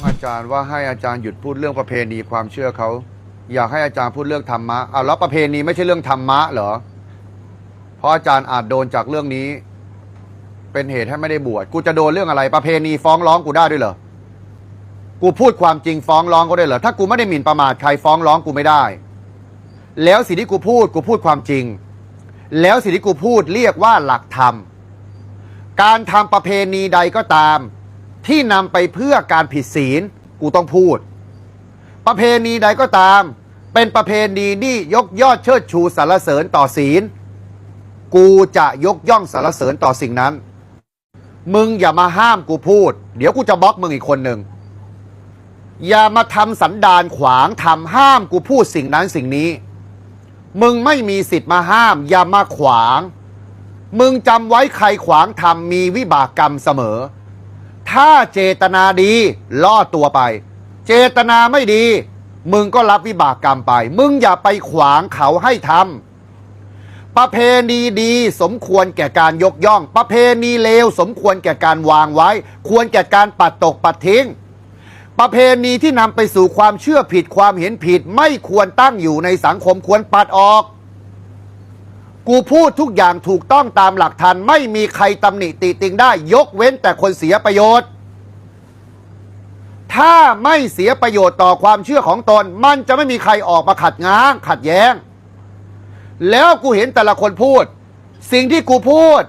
องอาจารย์ว่าให้อาจารย์หยุดพูดเรื่องประเพณีความเชื่อเขา อยากให้อาจารย์พูดเรื่องธรรมะเอาแล้วประเพณีไม่ใช่เรื่องธรรมะเหรอ เพราะอาจารย์อาจโดนจากเรื่องนี้ เป็นเหตุให้ไม่ได้บวชกูจะโดนเรื่องอะไร ประเพณีฟ้องร้องกูได้ด้วยเหรอกูพูดความจริงฟ้องร้องก็ได้เหรอถ้ากูไม่ได้หมิ่นประมาทใครฟ้องร้องกูไม่ได้ แล้วสิ่งที่กูพูดกูพูดความจริง แล้วสิ่งที่กูพูดเรียกว่าหลักธรรมการทำประเพณีใดก็ตาม ที่นำไปเพื่อการผิดศีลกูต้องพูด ประเพณีใดก็ตาม เป็นประเพณีที่ยกยอดเชิดชูสรรเสริญต่อศีล กูจะยกย่องสรรเสริญต่อสิ่งนั้น มึงอย่ามาห้ามกูพูด เดี๋ยวกูจะบล็อกมึงอีกคนหนึ่งอย่ามาทำสันดานขวางทำห้ามกูพูดสิ่งนั้นสิ่งนี้ มึงไม่มีสิทธิ์มาห้าม อย่ามาขวาง มึงจำไว้ใครขวางทำมีวิบากกรรมเสมอ ถ้าเจตนาดีล่อตัวไป เจตนาไม่ดี มึงก็รับวิบากกรรมไป มึงอย่าไปขวางเขาให้ทำประเพณีดีสมควรแก่การยกย่อง ประเพณีเลวสมควรแก่การวางไว้ ควรแก่การปัดตกปัดทิ้ง ประเพณีที่นำไปสู่ความเชื่อผิดความเห็นผิด ไม่ควรตั้งอยู่ในสังคมควรปัดออก กูพูดทุกอย่างถูกต้องตามหลักทันไม่มีใครตำหนิติติงได้ ยกเว้นแต่คนเสียประโยชน์ ถ้าไม่เสียประโยชน์ต่อความเชื่อของตน มันจะไม่มีใครออกมาขัดง้าง ขัดแย้ง แล้วกูเห็นแต่ละคนพูด สิ่งที่กูพูด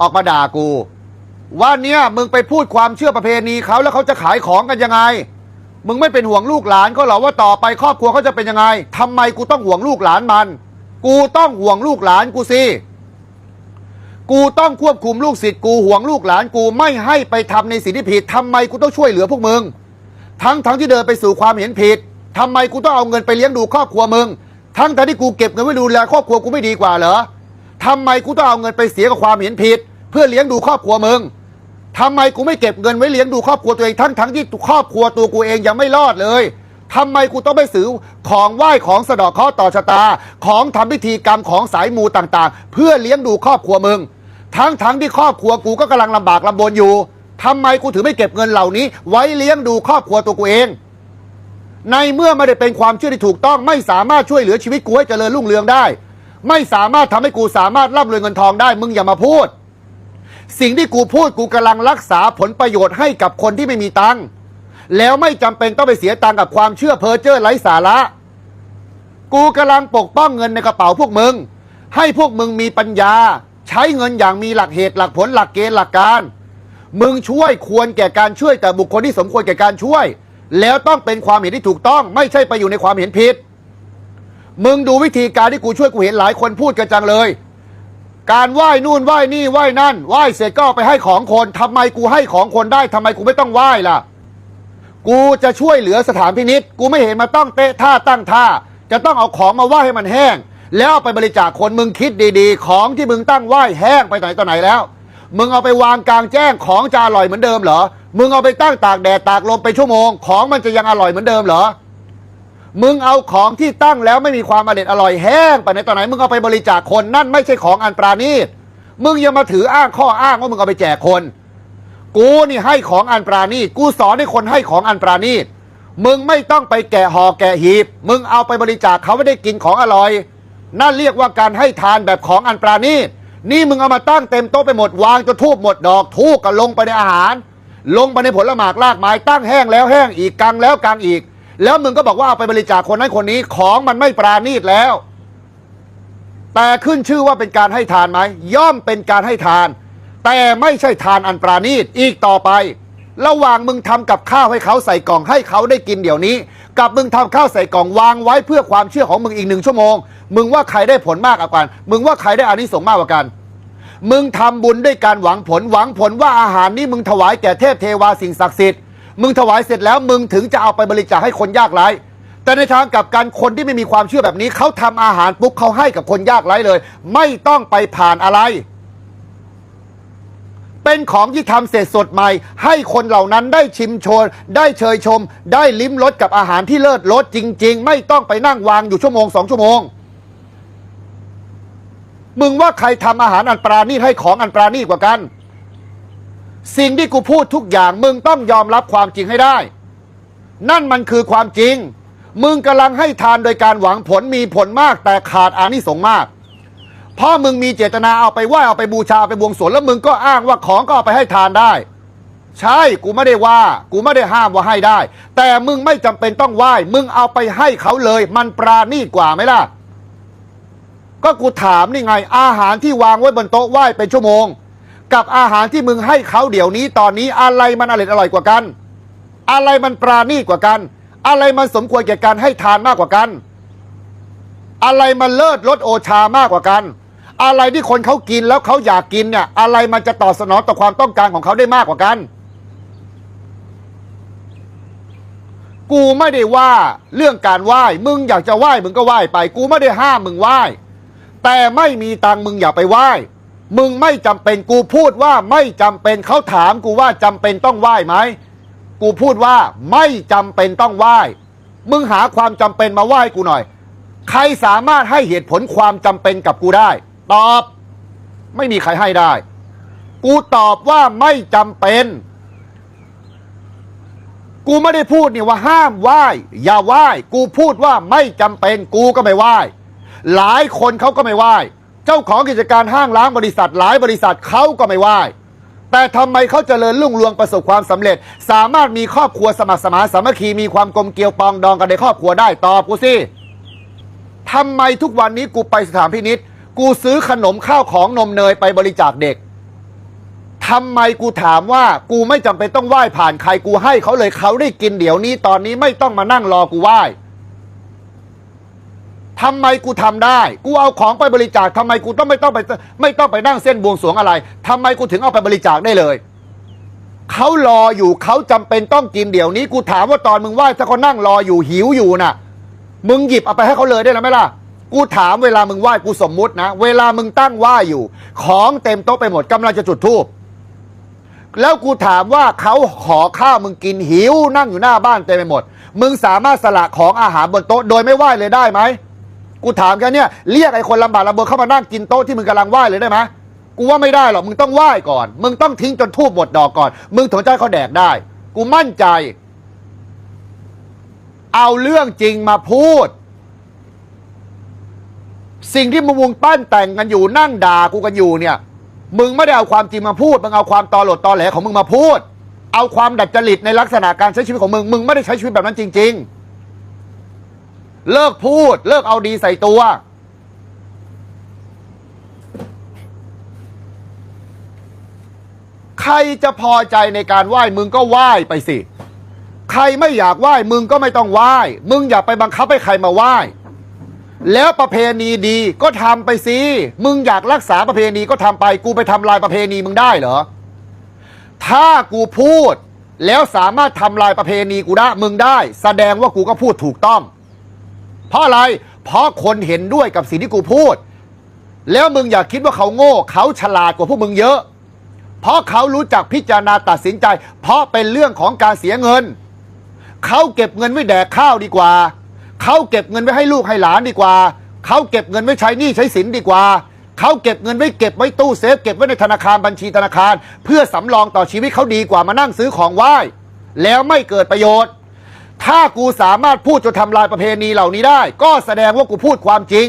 ออกมาด่ากู ว่าเนี่ยมึงไปพูดความเชื่อประเพณีเขาแล้วเขาจะขายของกันยังไง มึงไม่เป็นห่วงลูกหลานเขาหรอว่าต่อไปครอบครัวเขาจะเป็นยังไงทำไมกูต้องห่วงลูกหลานมัน กูต้องห่วงลูกหลานกูสิ กูต้องควบคุมลูกศิษย์กูห่วงลูกหลานกูไม่ให้ไปทำในสิ่งที่ผิดทำไมกูต้องช่วยเหลือพวกมึง ทั้งทั้งที่เดินไปสู่ความเห็นผิดทำไมกูต้องเอาเงินไปเลี้ยงดูครอบครัวมึง ทั้งทั้งที่กูเก็บเงินไว้ดูแลครอบครัวกูไม่ดีกว่าเหรอทำไมกูต้องเอาเงินไปเสียกับความเห็นผิด เพื่อเลี้ยงดูครอบครัวมึงทำไมกูไม่เก็บเงินไว้เลี้ยงดูครอบครัวตัวเองทั้งทั้งที่ครอบครัวตัวกูเองยังไม่รอดเลย ทำไมกูต้องไปซื้อของไหว้ของสะเดอกข้อต่อชะตา ของทำพิธีกรรมของสายมูต่างๆ เพื่อเลี้ยงดูครอบครัวมึง ทั้งทั้งที่ครอบครัวกูก็กำลังลำบากลำบนอยู่ทำไมกูถึงไม่เก็บเงินเหล่านี้ ไว้เลี้ยงดูครอบครัวตัวกูเอง ในเมื่อไม่ได้เป็นความเชื่อที่ถูกต้องไม่สามารถช่วยเหลือชีวิตกูให้เจริญรุ่งเรืองได้ ไม่สามารถทำให้กูสามารถร่ำรวยเงินทองได้มึงอย่ามาพูด สิ่งที่กูพูดกูกำลังรักษาผลประโยชน์ให้กับคนที่ไม่มีตังค์ แล้วไม่จำเป็นต้องไปเสียตังกับความเชื่อเพ้อเจ้อไร้สาระ กูกำลังปกป้องเงินในกระเป๋าพวกมึง ให้พวกมึงมีปัญญา ใช้เงินอย่างมีหลักเหตุหลักผลหลักเกณฑ์หลักการ มึงช่วยควรแก่การช่วยแต่บุคคลที่สมควรแก่การช่วย แล้วต้องเป็นความเห็นที่ถูกต้องไม่ใช่ไปอยู่ในความเห็นผิด มึงดูวิธีการที่กูช่วยกูเห็นหลายคนพูดกันจังเลยการไหว้นู่นไหว้นี่ไหว้นั่นไหว้เสร็จก็ไปให้ของคนทำไมกูให้ของคนได้ทำไมกูไม่ต้องไหว้ล่ะ กูจะช่วยเหลือสถานพินิษกูไม่เห็นมาต้องเตะท่าตั้งท่า จะต้องเอาของมาไหว้ให้มันแห้ง แล้วเอาไปบริจาคคนมึงคิดดีๆ ของที่มึงตั้งไหว้แห้งไปไหนต่อไหนแล้ว มึงเอาไปวางกลางแจ้งของจะอร่อยเหมือนเดิมเหรอ มึงเอาไปตั้งตากแดดตากลมไปชั่วโมง ของมันจะยังอร่อยเหมือนเดิมเหรอ มึงเอาของที่ตั้งแล้วไม่มีความอร่อยอร่อยแห้งไปไหนต่อไหน มึงเอาไปบริจาคคนนั่นไม่ใช่ของอันปราณีต มึงยังมาถืออ้างข้ออ้างว่ามึงเอาไปแจกคน กูนี่ให้ของอันปราณีตกูสอนให้คนให้ของอันปราณีตมึงไม่ต้องไปแกะห่อแกะหีบ มึงเอาไปบริจาคเขาไม่ได้กินของอร่อย นั่นเรียกว่าการให้ทานแบบของอันปราณีตนี่มึงเอามาตั้งเต็มโต๊ะไปหมดวางจนทูบหมดดอกทูบก็ลงไปในอาหาร ลงไปในผลหมากรากไม้ตั้งแห้งแล้วแห้งอีกกังแล้วกังอีก แล้วมึงก็บอกว่าเอาไปบริจาคคนนั้นคนนี้ของมันไม่ปราณีตแล้ว แต่ขึ้นชื่อว่าเป็นการให้ทานไหมย่อมเป็นการให้ทาน แต่ไม่ใช่ทานอันปราณีตอีกต่อไป ระหว่างมึงทำกับข้าวให้เขาใส่กล่องให้เขาได้กินเดี๋ยวนี้ กับมึงทำข้าวใส่กล่องวางไว้เพื่อความเชื่อของมึงอีกหนึ่งชั่วโมง มึงว่าใครได้ผลมากกว่ากัน มึงว่าใครได้อานิสงส์มากกว่ากันมึงทำบุญด้วยการหวังผลหวังผลว่าอาหารนี้มึงถวายแก่เทพเทวาสิ่งศักดิ์สิทธิ์มึงถวายเสร็จแล้วมึงถึงจะเอาไปบริจาคให้คนยากไร้แต่ในทางกลับกันคนที่ไม่มีความเชื่อแบบนี้เขาทำอาหารปุ๊บเขาให้กับคนยากไร้เลย ไม่ต้องไปผ่านอะไร เป็นของที่ทำเสร็จสดใหม่ ให้คนเหล่านั้นได้ชิมโชน ได้เชยชม ได้ลิ้มรสกับอาหารที่เลิศรสจริง ๆ ไม่ต้องไปนั่งวางอยู่ชั่วโมงสองชั่วโมง มึงว่าใครทำอาหารอันปราณีตให้ของอันปราณีตกว่ากัน สิ่งที่กูพูดทุกอย่าง มึงต้องยอมรับความจริงให้ได้ นั่นมันคือความจริง มึงกำลังให้ทานโดยการหวังผลมีผลมากแต่ขาดอานิสงส์มาก เพราะมึงมีเจตนาเอาไปไหว้เอาไปบูชาเอาไปบวงสรวงแล้วมึงก็อ้างว่าของก็เอาไปให้ทานได้ ใช่กูไม่ได้ว่า กูไม่ได้ห้ามว่าให้ได้ แต่มึงไม่จำเป็นต้องไหว้ มึงเอาไปให้เขาเลย มันปราณีตกว่าไหมล่ะ ก็กูถามนี่ไง อาหารที่วางไว้บนโต๊ะไหว้เป็นชั่วโมง กับอาหารที่มึงให้เขาเดี๋ยวนี้ตอนนี้อะไรมันอร่อยอร่อยกว่ากัน อะไรมันปราณีตกว่ากัน อะไรมันสมควรแก่การให้ทานมากกว่ากัน อะไรมันเลิศรสโอชามากกว่ากัน อะไรที่คนเขากินแล้วเขาอยากกินเนี่ย อะไรมันจะตอบสนองต่อความต้องการของเขาได้มากกว่ากัน กูไม่ได้ว่าเรื่องการไหว้มึงอยากจะไหว้มึงก็ไหว้ไป กูไม่ได้ห้ามมึงไหว้แต่ไม่มีตังมึงอย่าไปไหว้ มึงไม่จำเป็นกูพูดว่าไม่จำเป็นเขาถามกูว่าจำเป็นต้องไหว้ไหมกูพูดว่าไม่จำเป็นต้องไหว้ มึงหาความจำเป็นมาไหว้กูหน่อย ใครสามารถให้เหตุผลความจำเป็นกับกูได้ ตอบ ไม่มีใครให้ได้ กูตอบว่าไม่จำเป็น กูไม่ได้พูดเนี่ยว่าห้ามไหว้อย่าไหว้ กูพูดว่าไม่จำเป็น กูก็ไม่ไหว้ หลายคนเขาก็ไม่ไหว้ เจ้าของกิจการห้างร้างบริษัทหลายบริษัทเขาก็ไม่ไหว้แต่ทำไมเขาจเจริญรุ่งเรืองประสบความสำเร็จ สามารถมีครอบครัวสมัครสมานสามัคคีมีความกลมเกลียวปองดองกันในครอบครัวได้ตอบกูสิทำไมทุกวันนี้กูไปสถานพินิษ กูซื้อขนมข้าวของนมเนยไปบริจาคเด็กทำไมกูถามว่ากูไม่จำเป็นต้องไหว้ผ่านใครกูให้เขาเลยเขาได้กินเดี๋ยวนี้ตอนนี้ไม่ต้องมานั่งรอกูไหว้ทำไมกูทำได้ กูเอาของไปบริจาคทำไมกูต้องไม่ต้องไป ไม่ต้องไปนั่งเส้นบวงสรวงอะไรทำไมกูถึงเอาไปบริจาคได้เลยเขารออยู่เขาจำเป็นต้องกินเดี๋ยวนี้ กูถามว่าตอนมึงไหว้ถ้าเขานั่งรออยู่หิวอยู่น่ะ มึงหยิบเอาไปให้เขาเลยได้แล้วไหมล่ะ กูถามเวลามึงไหว้กูสมมุตินะ เวลามึงตั้งไหว้อยู่ ของเต็มโต๊ะไปหมดกำลังจะจุดธูปแล้วกูถามว่าเขาขอข้าวมึงกินหิวนั่งอยู่หน้าบ้านเต็มไปหมด มึงสามารถสละของอาหารบนโต๊ะโดยไม่ไหว้เลยได้ไหมกูถามแค่เนี้ยเรียกไอ้คนลำบากลำบนเข้ามานั่งกินโต๊ะที่มึงกำลังไหว้เลยได้ไหมกูว่าไม่ได้หรอกมึงต้องไหว้ก่อน มึงต้องทิ้งจนทูบหมดดอกก่อน มึงถึงจะให้เขาแดกได้ กูมั่นใจ เอาเรื่องจริงมาพูด สิ่งที่มึงวงปั้นแต่งกันอยู่นั่งด่ากูกันอยู่เนี่ย มึงไม่ได้เอาความจริงมาพูด มึงเอาความตอหลดตอแหลของมึงมาพูด เอาความดัดจริตในลักษณะการใช้ชีวิตของมึง มึงไม่ได้ใช้ชีวิตแบบนั้นจริง ๆ เลิกพูด เลิกเอาดีใส่ตัว ใครจะพอใจในการไหว้มึงก็ไหว้ไปสิ ใครไม่อยากไหว้มึงก็ไม่ต้องไหว้ มึงอย่าไปบังคับให้ใครมาไหว้ แล้วประเพณีดีก็ทำไปสิ มึงอยากรักษาประเพณีก็ทำไป กูไปทำลายประเพณีมึงได้เหรอ ถ้ากูพูด แล้วสามารถทำลายประเพณีกูได้มึงได้ แสดงว่ากูก็พูดถูกต้อง เพราะอะไร เพราะคนเห็นด้วยกับสิ่งที่กูพูด แล้วมึงอย่าคิดว่าเขาโง่ เขาฉลาดกว่าพวกมึงเยอะ เพราะเขารู้จักพิจารณาตัดสินใจ เพราะเป็นเรื่องของการเสียเงิน เขาเก็บเงินไว้แดกข้าวดีกว่า เขาเก็บเงินไว้ให้ลูกให้หลานดีกว่า เขาเก็บเงินไว้ใช้หนี้ใช้สินดีกว่า เขาเก็บเงินไว้เก็บไว้ตู้เซฟเก็บไว้ในธนาคารบัญชีธนาคาร เพื่อสำรองต่อชีวิตเขาดีกว่ามานั่งซื้อของไหว้ แล้วไม่เกิดประโยชน์ ถ้ากูสามารถพูดจนทำลายประเพณีเหล่านี้ได้ ก็แสดงว่ากูพูดความจริง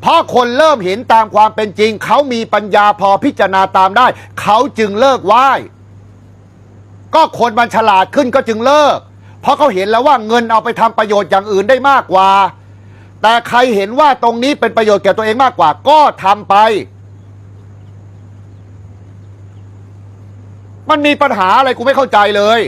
เพราะคนเริ่มเห็นตามความเป็นจริง เขามีปัญญาพอพิจารณาตามได้ เขาจึงเลิกไหว้ ก็คนมันฉลาดขึ้นก็จึงเลิก เพราะเขาเห็นแล้วว่าเงินเอาไปทำประโยชน์อย่างอื่นได้มากกว่า แต่ใครเห็นว่าตรงนี้เป็นประโยชน์แก่ตัวเองมากกว่า ก็ทำไป มันมีปัญหาอะไรกูไม่เข้าใจเลย